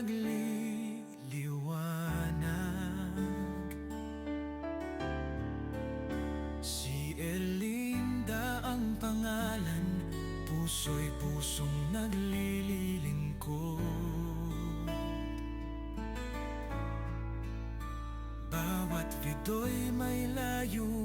nagliliwanag. Si Erlinda ang pangalan Puso'y pusong naglilingkod. Bawat video'y may layunin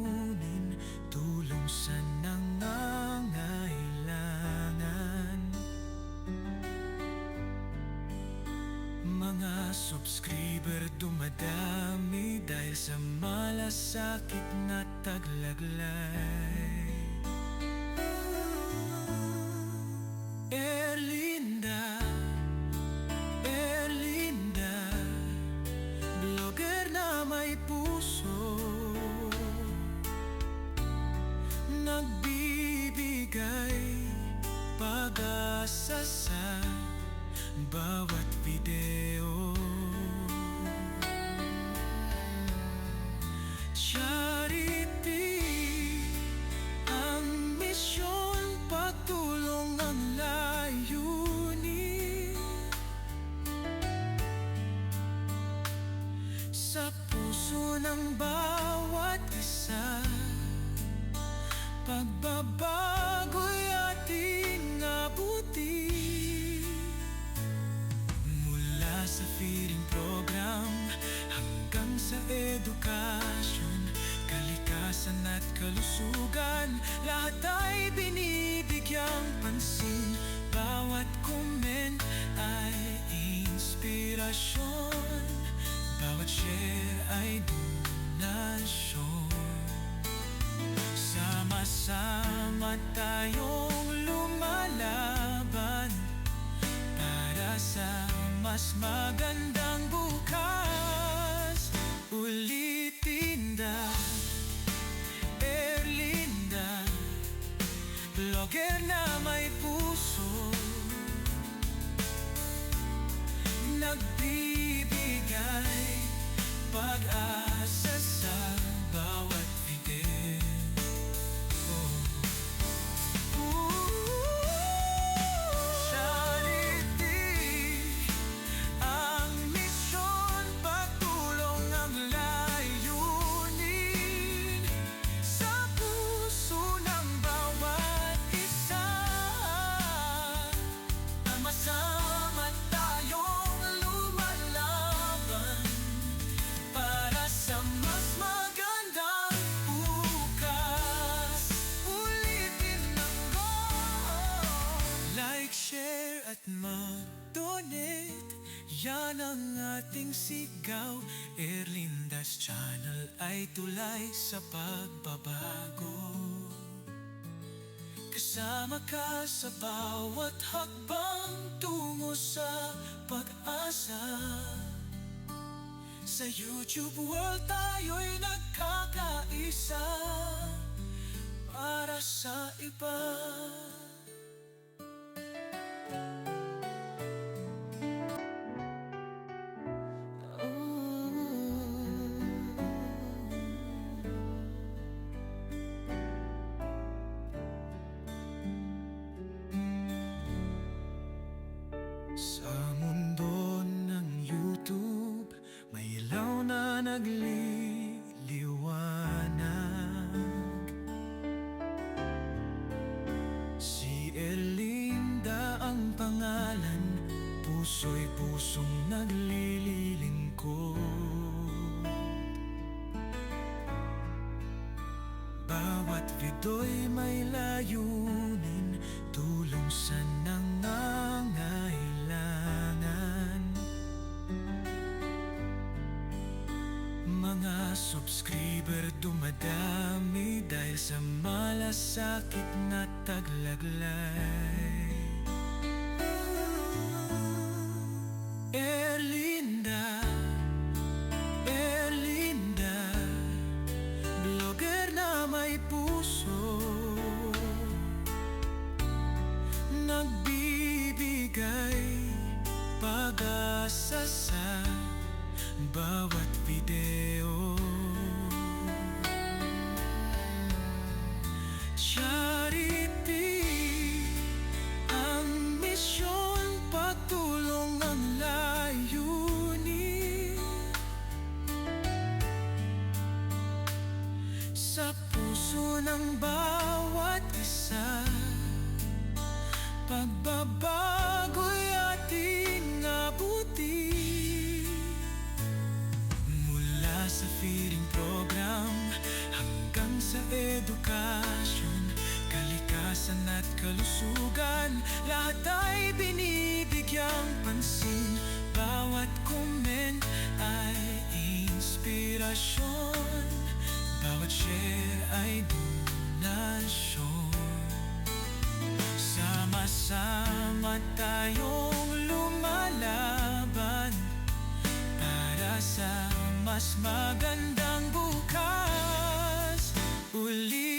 dumadami Dahil sa malasakit na taglaglay Pagbabago'y ating abutin Mula sa feeding program hanggang sa edukasyon Kalikasan at kalusugan Lahat ay binibigyang pansin. Bawat comment sigaw Erlindas Channel ay tulay sa pagbabago. Kasama ka sa bawat hakbang tungo sa pag-asa. Sa YouTube world tayo'y nagkakaisa Para sa iba nagliliwanag Si Erlinda ang pangalan Puso'y pusong naglilingkod. Bawat video'y may layunin subscriber dumadami Dahil sa malasakit na taglaglay Show pansin Bawat comment ay inspirasyon. Bawat share ay donasyon. Sama-sama tayong lumalaban Para sa mas magandang bukas. Ulitin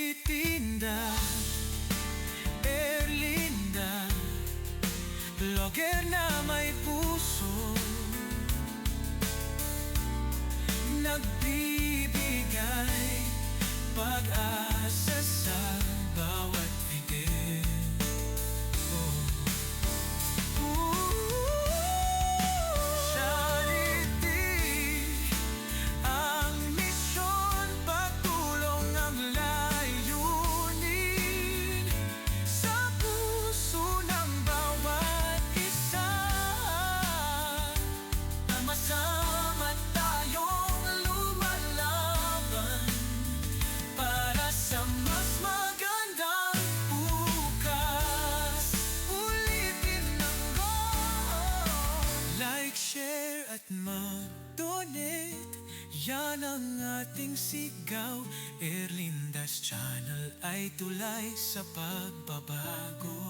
ating sigaw Erlindas Channel ay tulay sa pagbabago.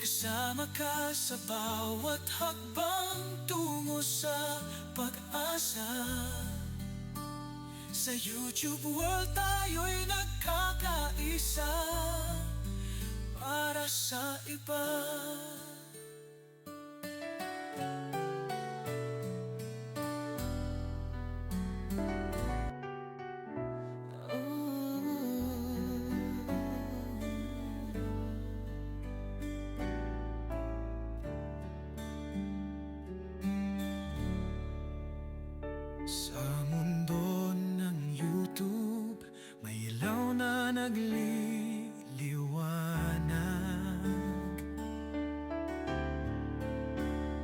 Kasama ka sa bawat hakbang tungo sa pag-asa. Sa YouTube world tayo'y nagkakaisa Para sa iba nagliliwanag.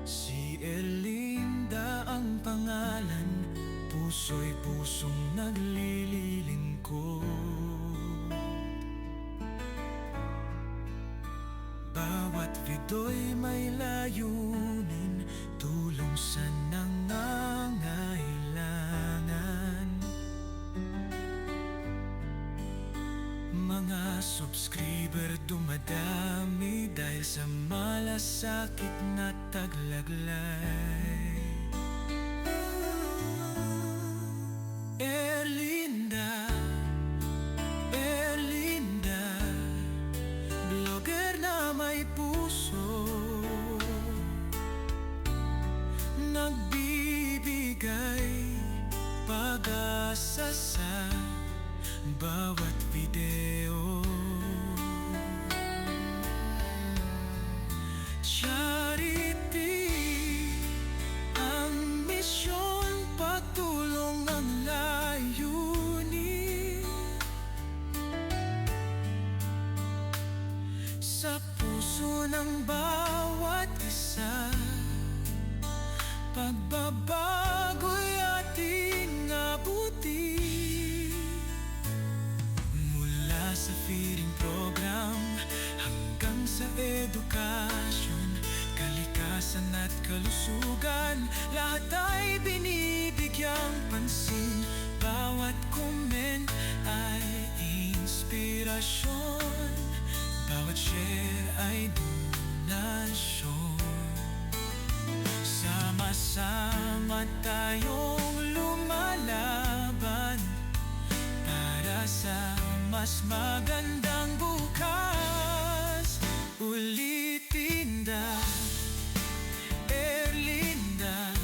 Si Erlinda ang pangalan Puso'y pusong naglilingkod subscriber dumadami Dahil sa malasakit na taglaglay ay donasyon Sama-sama tayong lumalaban Para sa mas magandang bukas. Ulitin na Erlinda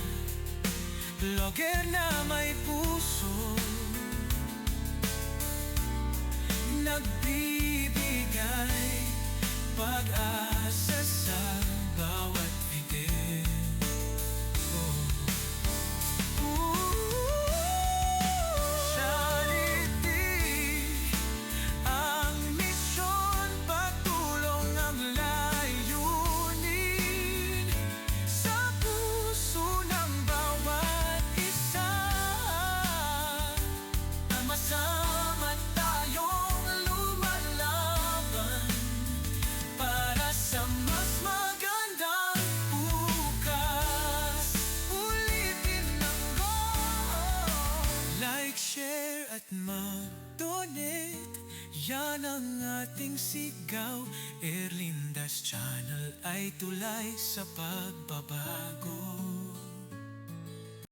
Blogger na sigaw Erlindas Channel ay tulay sa pagbabago